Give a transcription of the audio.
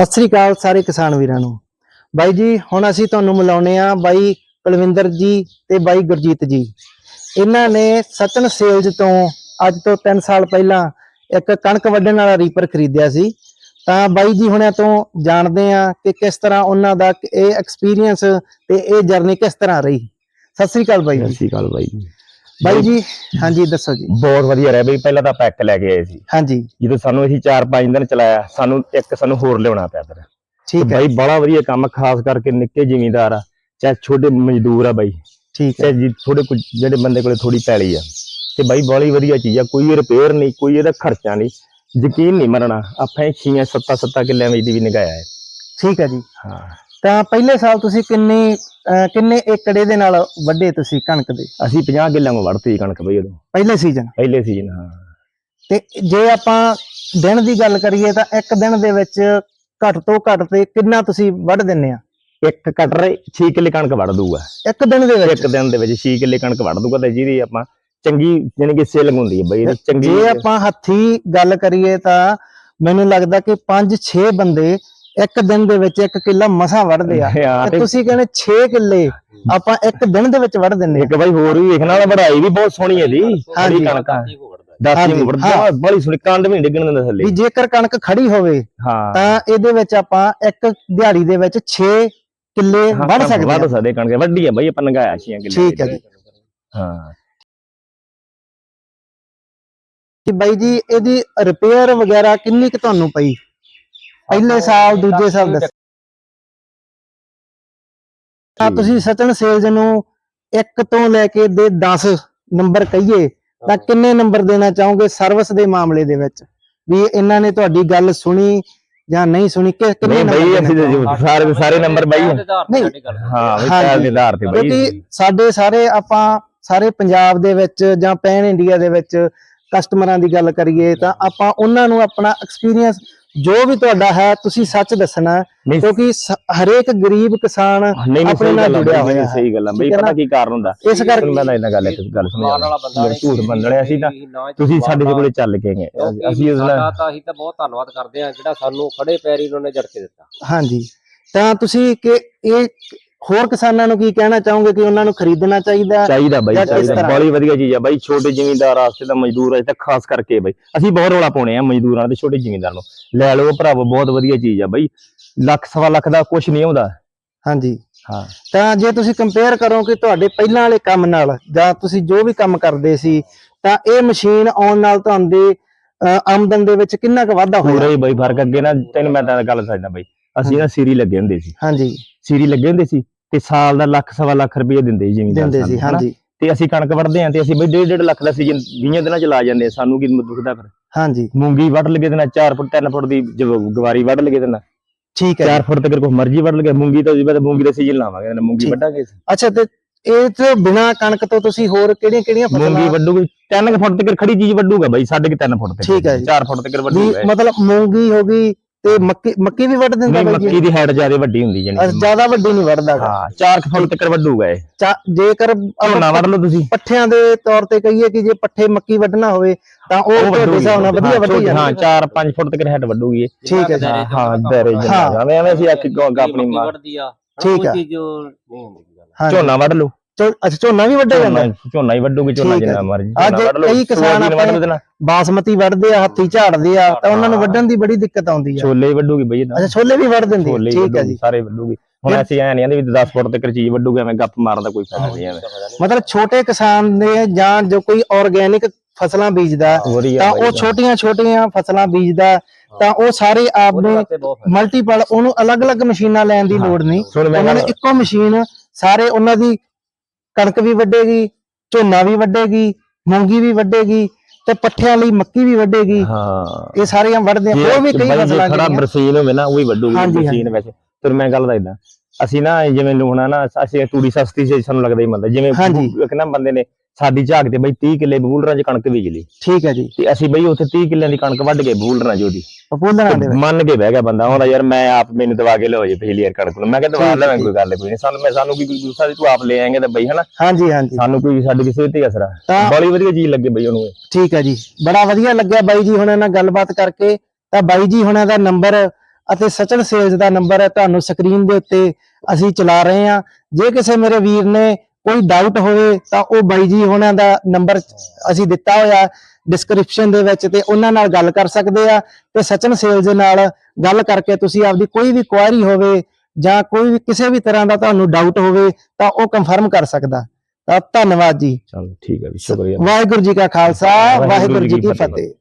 ਸਤਿ ਸ੍ਰੀ ਅਕਾਲ ਸਾਰੇ ਕਿਸਾਨ ਵੀਰਾਂ ਨੂੰ। ਬਾਈ ਜੀ, ਹੁਣ ਅਸੀਂ ਤੁਹਾਨੂੰ ਮਿਲਾਉਨੇ ਆ ਬਾਈ ਕੁਲਵਿੰਦਰ ਜੀ ਤੇ ਬਾਈ ਗੁਰਜੀਤ ਜੀ। ਇਹਨਾਂ ਨੇ ਸਚਨ ਸੇਲਜ਼ ਤੋਂ ਅੱਜ ਤੋਂ 3 ਸਾਲ ਪਹਿਲਾਂ ਇੱਕ ਕਣਕ ਵੱਢਣ ਵਾਲਾ ਰੀਪਰ ਖਰੀਦਿਆ ਸੀ। ਤਾਂ ਬਾਈ ਜੀ ਹੁਣਿਆਂ ਤੋਂ ਜਾਣਦੇ ਆ ਕਿ ਕਿਸ ਤਰ੍ਹਾਂ ਉਹਨਾਂ ਦਾ ਇਹ ਐਕਸਪੀਰੀਅੰਸ ਤੇ ਇਹ ਜਰਨੀ ਕਿਸ ਤਰ੍ਹਾਂ ਰਹੀ। ਸਤਿ ਸ੍ਰੀ ਅਕਾਲ ਬਾਈ ਸਤਿ ਸ਼੍ਰੀ ਅਕਾਲ ਬਾਈ ਜੀ। ਬਾਈ ਜੀ ਹਾਂਜੀ ਦੱਸੋ ਜੀ। ਬਹੁਤ ਵਧੀਆ ਰਿਹਾ ਬਈ ਪਹਿਲਾਂ ਤਾਂ ਪੈਕ ਲੈ ਕੇ ਆਏ ਸੀ। ਹਾਂਜੀ। ਜਦੋਂ ਸਾਨੂੰ ਅਸੀਂ 4-5 ਦਿਨ ਚਲਾਇਆ ਸਾਨੂੰ ਇੱਕ ਸਾਨੂੰ ਹੋਰ ਲਿਆਉਣਾ ਪਿਆ ਫਿਰ। ਠੀਕ ਹੈ। ਬਾਈ ਬੜਾ ਵਧੀਆ ਕੰਮ ਖਾਸ ਕਰਕੇ ਨਿੱਕੇ ਜ਼ਿਮੀਂਦਾਰ ਆ ਚਾਹੇ ਛੋਟੇ ਮਜ਼ਦੂਰ ਆ ਬਾਈ। ਠੀਕ ਹੈ। ਜੀ ਥੋੜੇ ਕੁ ਜਿਹੜੇ ਬੰਦੇ ਕੋਲੇ ਥੋੜੀ ਪੈਲੀ ਆ। ਤੇ ਬਾਈ ਬੜੀ ਵਧੀਆ ਚੀਜ਼ ਆ ਕੋਈ ਰਿਪੇਅਰ ਨਹੀਂ ਕੋਈ ਇਹਦਾ ਖਰਚਾ ਨਹੀਂ। ਯਕੀਨ ਨਹੀਂ ਮੰਨਣਾ ਆਪਾਂ ਇਹ ਛੀਆਂ ਸੱਤਾ ਸੱਤਾ ਕਿੱਲਿਆਂ ਵਿੱਚ ਦੀ ਵੀ ਨਿਗਾਇਆ ਹੈ ਠੀਕ ਹੈ ਜੀ। ਹਾਂ। ਤਾਂ ਪਹਿਲੇ ਸਾਲ ਤੁਸੀਂ ਕਿੰਨੀ ਅਹ ਕਿੰਨੇ ਏਕੜ ਇਹਦੇ ਨਾਲ ਵੱਢੇ ਤੁਸੀਂ ਕਣਕ ਦੇ? ਅਸੀਂ 50 ਕਿੱਲਿਆਂ ਨੂੰ ਵੜਤੀ ਕਣਕ ਬਈ ਉਦੋਂ। ਪਹਿਲੇ ਸੀਜ਼ਨ? ਪਹਿਲੇ ਸੀਜ਼ਨ ਹਾਂ। ਤੇ ਜੇ ਆਪਾਂ ਦਿਨ ਦੀ ਗੱਲ ਕਰੀਏ ਤਾਂ ਇੱਕ ਦਿਨ ਦੇ ਵਿੱਚ ਘੱਟ ਤੋਂ ਘੱਟ ਤੇ ਕਿੰਨਾ ਤੁਸੀਂ ਵੱਢ ਦਿੰਨੇ ਆ? ਇੱਕ ਕਟਰ 6 ਕਿੱਲੇ ਕਣਕ ਵੜ ਦੂਗਾ। ਇੱਕ ਦਿਨ ਦੇ ਵਿੱਚ? ਇੱਕ ਦਿਨ ਦੇ ਵਿੱਚ 6 ਕਿੱਲੇ ਕਣਕ ਵੜ ਦੂਗਾ ਤੇ ਜਿਹਦੀ ਆਪਾਂ ਚੰਗੀ ਯਾਨੀ ਕਿ ਸੇਲ ਹੁੰਦੀ ਹੈ ਬਈ ਇਹਦੀ ਚੰਗੀ ਜੇ ਆਪਾਂ ਹੱਥੀ ਗੱਲ ਕਰੀਏ ਤਾਂ ਮੈਨੂੰ ਲੱਗਦਾ ਕਿ 5-6 ਬੰਦੇ ਇੱਕ ਦਿਨ ਦੇ ਵਿੱਚ ਇੱਕ ਕਿੱਲਾ ਮਸਾਂ ਵੱਢਦੇ ਆ। ਹਾਂ, ਤੇ ਤੁਸੀਂ ਕਹਿੰਦੇ 6 ਕਿੱਲੇ ਆਪਾਂ ਇੱਕ ਦਿਨ ਦੇ ਵਿੱਚ ਵੱਢ ਦਿੰਨੇ ਆ। ਇੱਕ ਬਾਈ ਹੋਰ ਵੀ ਵੇਖਣਾ ਵਾਲਾ ਵੜਾਈ ਵੀ ਬਹੁਤ ਸੋਹਣੀ ਹੈ ਦੀ। ਬੜੀ ਕਣਕ ਹਾਂਜੀ, ਨੂੰ ਵੜਦਾ ਹਾਂ। ਬੜੀ ਸੋਹਣੀ ਕੰਡ ਵੀ ਡਿੱਗਣ ਦਿੰਦਾ ਥੱਲੇ। ਵੀ ਜੇਕਰ ਕਣਕ ਖੜੀ ਹੋਵੇ ਹਾਂ। ਤਾਂ ਇਹਦੇ ਵਿੱਚ ਆਪਾਂ ਇੱਕ ਦਿਹਾੜੀ ਦੇ ਵਿੱਚ 6 ਕਿੱਲੇ ਹਾਂ, ਵੱਢ ਸਕਦੇ ਵੱਢ ਹਾਂ ਸਕਦੇ ਕਣਕ ਵੱਡੀ ਆ ਬਈ ਆਪਾਂ ਨੰਗਾਇਆ ਛੀਆਂ ਕਿੱਲੇ ਠੀਕ ਹੈ ਜੀ। ਹਾਂ। ਕਿ ਬਾਈ ਜੀ ਇਹਦੀ ਰਿਪੇਅਰ ਵਗੈਰਾ ਕਿੰਨੀ ਕੁ ਤੁਹਾਨੂੰ ਪਈ? ਪਹਿਲੇ ਸਾਲ ਦੂਜੇ ਸਾਲ ਦੱਸ ਤਾਂ ਤੁਸੀਂ ਸਚਨ ਸੇਲਜ਼ ਨੂੰ 1 ਤੋਂ ਲੈ ਕੇ ਦੇ 10 ਨੰਬਰ ਕਹੀਏ ਤਾਂ ਕਿੰਨੇ ਨੰਬਰ ਦੇਣਾ ਚਾਹੋਗੇ ਸਰਵਿਸ ਦੇ ਮਾਮਲੇ ਦੇ ਵਿੱਚ? ਵੀ ਇਹਨਾਂ ਨੇ ਤੁਹਾਡੀ ਗੱਲ ਸੁਣੀ ਜਾਂ ਨਹੀਂ ਸੁਣੀ? ਕਿ ਕਿੰਨੇ ਬਈ ਅਸੀਂ ਸਾਰੇ ਸਾਰੇ ਨੰਬਰ ਬਈ ਨਹੀਂ। ਹਾਂ। ਪੈਲ ਦੇ ਆਧਾਰ ਤੇ ਬਈ। ਕਿਉਂਕਿ ਸਾਡੇ ਸਾਰੇ ਆਪਾਂ ਸਾਰੇ ਪੰਜਾਬ ਦੇ ਵਿੱਚ ਜਾਂ ਪੈਨ ਇੰਡੀਆ ਦੇ ਵਿੱਚ ਕਸਟਮਰਾਂ ਦੀ ਗੱਲ ਕਰੀਏ ਤਾਂ ਆਪਾਂ ਉਹਨਾਂ ਨੂੰ ਆਪਣਾ ਐਕਸਪੀਰੀਅੰਸ ਜੋ ਵੀ ਤੁਹਾਡਾ ਹੈ ਤੁਸੀਂ ਸੱਚ ਦੱਸਣਾ ਕਿਉਂਕਿ ਸ- ਹਰੇਕ ਗਰੀਬ ਕਿਸਾਨ ਆਪਣੇ ਨਾਲ ਜੁੜਿਆ ਹੋਇਆ ਹੈ। ਸਹੀ ਗੱਲ ਆ। ਬਈ ਪਤਾ? ਕੀ ਕਾਰਨ ਹੁੰਦਾ? ਇਸ ਕਰਕੇ ਮੈਂ ਇਹਨਾਂ ਗੱਲ ਇੱਕ ਗੱਲ ਸਮਝਾਉਣਾ ਮੇਰੇ ਝੂਠ ਬੰਦਣੇ ਅਸੀਂ ਤਾਂ ਤੁਸੀਂ ਸਾਡੇ ਕੋਲੇ ਚੱਲ ਕੇ ਗਏ। ਅਸੀਂ ਉਸ ਨਾਲ ਸਾਡਾ ਤਾਂ ਅਸੀਂ ਤਾਂ ਬਹੁਤ ਧੰਨਵਾਦ ਕਰਦੇ ਹਾਂ ਜਿਹੜਾ ਸਾਨੂੰ ਖੜੇ ਪੈਰੀ ਉਹਨਾਂ ਜੜ ਕੇ ਦਿੱਤਾ। ਹਾਂਜੀ। ਤਾਂ ਤੁਸੀਂ ਕਿ ਇਹ ਹੋਰ ਕਿਸਾਨਾਂ ਨੂੰ ਕੀ ਕਹਿਣਾ ਚਾਹੋਗੇ ਕਿ ਉਹਨਾਂ ਨੂੰ ਖਰੀਦਣਾ ਚਾਹੀਦਾ ਚਾਹੀਦਾ ਬਾਈ ਚਾਹੀਦਾ? ਬੜੀ ਵਧੀਆ ਚੀਜ਼ ਆ ਬਾਈ ਛੋਟੇ ਜ਼ਿਮੀਂਦਾਰ ਵਾਸਤੇ ਤਾਂ ਮਜ਼ਦੂਰ ਵਾਸਤੇ ਤਾਂ ਖਾਸ ਕਰਕੇ ਬਾਈ ਅਸੀਂ ਬਹੁਤ ਰੌਲਾ ਪਾਉਣੇ ਆ ਮਜ਼ਦੂਰਾਂ ਤੇ ਛੋਟੇ ਜ਼ਿਮੀਂਦਾਰ ਨੂੰ। ਲੈ ਲਓ ਭਰਾਵੋ ਬਹੁਤ ਵਧੀਆ ਚੀਜ਼ ਆ ਬਾਈ। ਲੱਖ ਸਵਾ ਲੱਖ ਦਾ ਕੁਝ ਨਹੀਂ ਆਉਂਦਾ। ਹਾਂਜੀ। ਹਾਂ। ਤਾਂ ਜੇ ਤੁਸੀਂ ਕੰਪੇਅਰ ਕਰੋ ਕਿ ਤੁਹਾਡੇ ਪਹਿਲਾਂ ਵਾਲੇ ਕੰਮ ਨਾਲ ਜਾਂ ਤੁਸੀਂ ਜੋ ਵੀ ਕੰਮ ਕਰਦੇ ਸੀ ਤਾਂ ਇਹ ਮਸ਼ੀਨ ਆਉਣ ਨਾਲ ਤੁਹਾਡੇ ਆਮਦਨ ਦੇ ਵਿੱਚ ਕਿੰਨਾ ਕੁ ਵਾਧਾ ਪੂਰਾ ਹੋਇਆ ਹੀ ਬਾਈ ਫ਼ਰਕ ਅੱਗੇ ਨਾ ਤੈਨੂੰ ਮੈਂ ਤਾਂ ਗੱਲ ਦੱਸਦਾ ਬਾਈ। ਅਸੀਂ ਨਾ ਸੀਰੀ ਲੱਗੇ ਹੁੰਦੇ ਸੀ। ਹਾਂਜੀ। ਸੀਰੀ ਲੱਗੇ ਹੁੰਦੇ ਸੀ ਤੇ ਸਾਲ ਦਾ ਲੱਖ ਸਵਾ ਲੱਖ ਰੁਪਏ ਦਿੰਦੇ ਸੀ ਜ਼ਿਮੀਂਦਾਰ ਦਿੰਦੇ ਸੀ? ਹਾਂਜੀ ਤੇ ਅਸੀਂ ਕਣਕ ਵੱਢਦੇ ਆਂ ਤੇ ਅਸੀਂ ਬਈ ਡੇਢ ਡੇਢ ਲੱਖ ਦਾ ਸੀਜ਼ਨ 20 ਦਿਨਾਂ ਚ ਲਾ ਜਾਂਦੇ ਆ ਸਾਨੂੰ ਕੀ ਦੁਖਦਾ ਫਿਰ ਹਾਂਜੀ ਮੂੰਗੀ ਵੱਢ ਲਗੇ ਨਾ 4 ਫੁੱਟ 3 ਫੁੱਟ ਦੀ ਗਵਾਰੀ ਵੱਢ ਲਗੇ ਨਾ ਠੀਕ ਹੈ 4 ਫੁੱਟ ਤੱਕ ਕੋਈ ਮਰਜ਼ੀ ਵੱਢ ਲਗੇ ਮੂੰਗੀ ਤਾਂ ਜਿਵੇਂ ਮੂੰਗੀ ਦਾ ਸੀਜ਼ਨ ਲਾਵਾਂਗੇ ਨਾ ਮੂੰਗੀ। ਵੱਢਾਂਗੇ ਅੱਛਾ ਤੇ ਇਹ ਤੇ ਬਿਨਾ ਕਣਕ ਤੋਂ ਤੁਸੀਂ ਹੋਰ ਕਿਹੜੀਆਂ ਕਿਹੜੀਆਂ ਮੂੰਗੀ ਫਸਲਾਂ ਵੱਢੂਗੀ 3 ਫੁੱਟ ਤੱਕ ਖੜੀ ਚੀਜ਼ ਵੱਢੂਗਾ ਬਾਈ ਸਾਢੇ ਕਿ 3 ਫੁੱਟ ਤੱਕ ਠੀਕ ਹੈ ਜੀ। 4 ਫੁੱਟ ਤੱਕ ਵੱਢੂਗਾ। ਮਤਲਬ ਮੂੰਗੀ ਹੋ ਗਈ ਤੇ ਮੱਕੀ ਮੱਕੀ ਵੀ ਵੱਢ ਦਿੰਦਾ ਨਹੀਂ ਬਾਈ ਜੀ ਮੱਕੀ ਦੀ ਹਾਈਟ ਜ਼ਿਆਦਾ ਵੱਡੀ ਹੁੰਦੀ ਜਾਨੀ। ਜ਼ਿਆਦਾ ਵੱਡੀ ਨਹੀਂ ਵੱਢਦਾ ਗਾ। ਹਾਂ 4 ਫੁੱਟ ਤੱਕ ਵੱਢੂਗਾ ਇਹ ਚਾ- ਜੇਕਰ ਝੋਨਾ ਵੱਢ ਲਓ ਤੁਸੀਂ ਪੱਠਿਆਂ ਦੇ ਤੌਰ ਤੇ ਕਹੀਏ ਕਿ ਜੇ ਪੱਠੇ ਮੱਕੀ ਵੱਢਣਾ ਹੋਵੇ ਤਾਂ ਉਹ ਤੁਹਾਡੇ ਹਿਸਾਬ ਨਾਲ ਵਧੀਆ ਵੱਢੀ ਹਾਂ ਜਾਂਦੀ 4-5 ਫੁੱਟ ਤੱਕ ਹੈਡ ਵੱਢੂਗੀ ਇਹ ਠੀਕ ਹੈ ਜੀ। ਹਾਂ ਹਾਂ ਦਾਇਰੇ ਹਾਂ। ਜਨਾ ਐਵੇਂ ਐਵੇਂ ਅਸੀਂ ਆਖੀ ਆਪਣੀ ਮਾਂ ਵੜਦੀ ਆ ਠੀਕ ਆ। ਉਹ ਚੀਜ਼ ਉਹ ਨਹੀਂ ਹੁੰਦੀ ਗੱਲ ਹਾਂਜੀ। ਝੋਨਾ ਵੱਢ ਲਓ ਅੱਛਾ ਝੋਨਾ ਵੀ ਵੱਢਿਆ ਜਾਂਦਾ? ਝੋਨਾ ਹੀ ਵੱਢੂਗੀ ਝੋਨਾ ਜਿੰਨਾ। ਮਰਜ਼ੀ ਅੱਜ ਕਈ ਕਿਸਾਨ ਆਪਣੇ- ਬਾਸਮਤੀ ਵੱਢਦੇ ਆ ਹੱਥੀ ਝਾੜਦੇ ਆ ਤਾਂ ਉਹਨਾਂ ਨੂੰ ਵੱਢਣ ਦੀ ਬੜੀ ਦਿੱਕਤ ਆਉਂਦੀ ਆ। ਛੋਲੇ ਵੱਢੂਗੀ ਬਈ ਅੱਛਾ ਛੋਲੇ ਵੀ ਵੱਢ ਦਿੰਦੀ ਠੀਕ ਹੈ ਜੀ। ਸਾਰੇ ਵੱਢੂਗੀ। ਹੁਣ ਅਸੀਂ ਐ ਨਹੀਂ ਆਂਦੇ ਵੀ 10 ਫੁੱਟ ਤੱਕ ਚੀਜ਼ ਵੱਢੂਗੀ ਐਵੇਂ ਗੱਪ ਮਾਰਨ ਦਾ ਕੋਈ ਫਾਇਦਾ ਨਹੀਂ ਐਵੇਂ। ਮਤਲਬ ਛੋਟੇ ਕਿਸਾਨ ਨੇ ਜਾਂ ਜੋ ਕੋਈ ਆਰਗੇਨਿਕ ਫਸਲਾਂ ਬੀਜਦਾ ਤਾਂ ਉਹ। ਛੋਟੀਆਂ ਛੋਟੀਆਂ ਫਸਲਾਂ ਬੀਜਦਾ ਤਾਂ ਉਹ ਸਾਰੇ ਆਪ ਨੇ। ਮਲਟੀਪਲ ਉਹਨੂੰ ਅਲੱਗ-ਅਲੱਗ ਮਸ਼ੀਨਾਂ ਲੈਣ ਦੀ। ਲੋੜ ਨਹੀਂ। ਉਹਨਾਂ ਨੇ ਇੱਕੋ ਮਸ਼ੀਨ ਸਾਰੇ ਉਹਨਾਂ ਦੀ ਕਣਕ ਵੀ ਵੱਢੇਗੀ ਝੋਨਾ ਵੀ ਵੱਢੇਗੀ ਮੂੰਗੀ ਵੀ ਵੱਢੇਗੀ ਤੇ ਪੱਠਿਆਂ ਲਈ ਮੱਕੀ ਵੀ ਵੱਢੇਗੀ। ਹਾਂ। ਇਹ ਸਾਰੀਆਂ ਵੱਢਦੇ ਆ ਉਹ ਵੀ ਕਈ ਫਸਲਾਂ ਖੜਾ ਬਰਸੀਨ ਹੋਵੇ ਨਾ ਉਹ ਵੀ ਵੱਢੂਗੀ ਬਰਸੀਨ ਵੈਸੇ। ਫਿਰ ਮੈਂ ਗੱਲ ਦੱਸਦਾ ਅਸੀਂ ਨਾ ਜਿਵੇਂ ਲੂਣਾ ਨਾ ਅਸੀਂ ਤੂੜੀ ਸਸਤੀ ਸੀ ਸਾਨੂੰ ਲੱਗਦਾ ਹੀ ਮੰਦਾ ਜਿਵੇਂ। ਇੱਕ ਨਾ ਬੰਦੇ ਨੇ ਸਾਡੀ ਝਾਕ ਤੇ ਬਈ 30 ਕਿੱਲੇ ਬੂਲਰਾਂ 'ਚ ਕਣਕ ਬੀਜ ਲਈ। ਠੀਕ ਹੈ ਜੀ। ਤੇ ਅਸੀਂ ਬਈ ਉੱਥੇ 30 ਕਿੱਲਿਆਂ ਦੀ ਕਣਕ ਵੱਢ ਕੇ ਬੂਲਰਾਂ 'ਚ ਉਹਦੀ। ਦੇ ਮੰਨ ਕੇ ਬਹਿ ਗਿਆ ਬੰਦਾ ਉਹਦਾ ਯਾਰ ਮੈਂ ਆਪ ਮੈਨੂੰ ਦਵਾ ਕੇ ਲਿਓ ਜੇ ਪਿਛਲੀ ਵਾਰ ਕਣਕ ਨੂੰ। ਮੈਂ ਕਿਹਾ ਦਵਾ ਲੈਵਾਂ। ਕੋਈ ਗੱਲ ਕੋਈ ਨਹੀਂ ਸਾਨੂੰ ਮੈਂ ਸਾਨੂੰ ਕੀ ਗੁੱਸਾ ਤੂੰ ਆਪ ਲੈ ਆਏਂਗੇ ਤਾਂ ਬਈ ਹਨਾ? ਹਾਂਜੀ ਹਾਂਜੀ। ਸਾਨੂੰ ਕੋਈ ਸਾਡੀ ਕਿਸੇ ਤੇ ਅਸਰਾ ਬੜੀ ਵਧੀਆ ਚੀਜ਼ ਲੱਗੇ ਬਈ ਉਹਨੂੰ। ਠੀਕ ਹੈ ਜੀ। ਬੜਾ ਵਧੀਆ ਲੱਗਿਆ ਬਾਈ ਜੀ ਹੁਣਾਂ ਨਾਲ ਗੱਲਬਾਤ ਕਰਕੇ। ਤਾਂ ਬਾਈ ਜੀ ਹੁਣਾਂ ਦਾ ਨੰਬਰ ਅਤੇ ਸਚਨ ਸੇਲਜ਼ ਦਾ ਨੰਬਰ ਹੈ ਤੁਹਾਨੂੰ ਸਕਰੀਨ ਦੇ ਉੱਤੇ ਅਸੀਂ ਚਲਾ ਰਹੇ ਹਾਂ। ਜੇ ਕਿਸੇ ਮੇਰੇ ਵੀਰ ਨੇ ਕੋਈ ਡਾਊਟ ਹੋਵੇ ਤਾਂ ਉਹ ਬਾਈ ਜੀ ਉਹਨਾਂ ਦਾ ਨੰਬਰ ਅਸੀਂ ਦਿੱਤਾ ਹੋਇਆ ਡਿਸਕ੍ਰਿਪਸ਼ਨ ਦੇ ਵਿੱਚ ਤੇ ਉਹਨਾਂ ਨਾਲ ਗੱਲ ਕਰ ਸਕਦੇ ਆ ਤੇ ਸਚਨ ਸੇਲਜ਼ ਦੇ ਨਾਲ ਗੱਲ ਕਰਕੇ ਤੁਸੀਂ ਆਪਦੀ ਕੋਈ ਵੀ ਕੁਆਇਰੀ ਹੋਵੇ ਜਾਂ ਕੋਈ ਵੀ ਕਿਸੇ ਵੀ ਤਰ੍ਹਾਂ ਦਾ ਤੁਹਾਨੂੰ ਡਾਊਟ ਹੋਵੇ ਤਾਂ ਉਹ ਕੰਫਰਮ ਕਰ ਸਕਦਾ। ਤਾਂ ਧੰਨਵਾਦ ਜੀ। ਚਲੋ ਠੀਕ ਹੈ ਜੀ ਸ਼ੁਕਰੀਆ। ਵਾਹਿਗੁਰੂ ਜੀ ਕਾ ਖਾਲਸਾ ਵਾਹਿਗੁਰੂ ਜੀ ਕੀ ਫਤਿਹ।